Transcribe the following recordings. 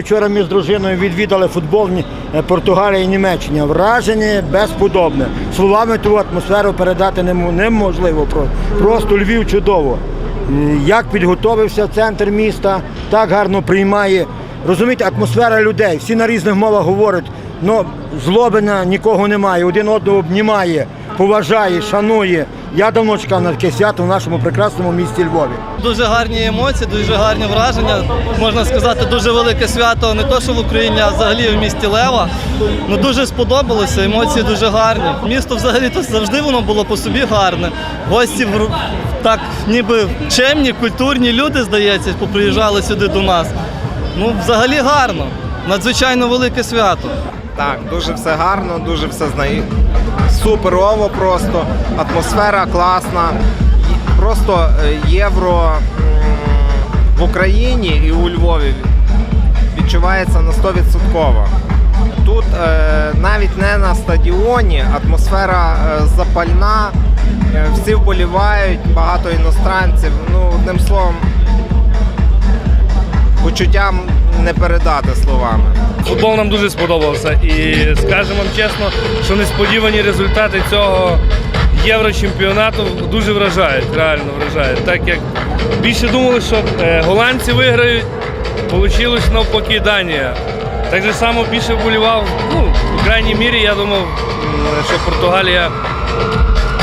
Вчора ми з дружиною відвідали футболні е, Португалія і Німеччина. Враження безподобне. Словами ту атмосферу передати неможливо. Просто Львів чудово. Як підготовився центр міста, так гарно приймає. Розумієте, атмосфера людей. Всі на різних мовах говорять, але злобина нікого немає. Один одного обнімає, поважає, шанує. Я давно чекав на свято в нашому прекрасному місті Львові. Дуже гарні емоції, дуже гарні враження. Можна сказати, дуже велике свято не то, що в Україні, а взагалі в місті Лева. Ну дуже сподобалося, емоції дуже гарні. Місто взагалі то завжди воно було по собі гарне. Гості так, ніби чемні, культурні люди, здається, поприїжджали сюди до нас. Ну, взагалі гарно. Надзвичайно велике свято. Так, дуже все гарно, дуже все знає. Суперово просто, атмосфера класна. Просто е, євро в Україні і у Львові відчувається на 100%. Тут е, навіть не на стадіоні, атмосфера е, запальна, всі вболівають, багато іностранців. Ну, одним словом, почуттям не передати словами. Футбол нам дуже сподобався. І скажемо вам чесно, що несподівані результати цього єврочемпіонату дуже вражають, реально вражають. Так як більше думали, що е, голландці виграють, вийшло навпаки Данія. Так же само більше вболівав, ну, в крайній мірі, я думав, що Португалія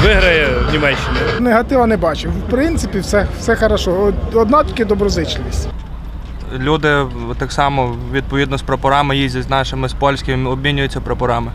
виграє в Німеччині. Негатива не бачу. В принципі, все, все хорошо. Одна тільки доброзичливість. Люди так само відповідно з прапорами їздять з нашими з польськими, обмінюються прапорами.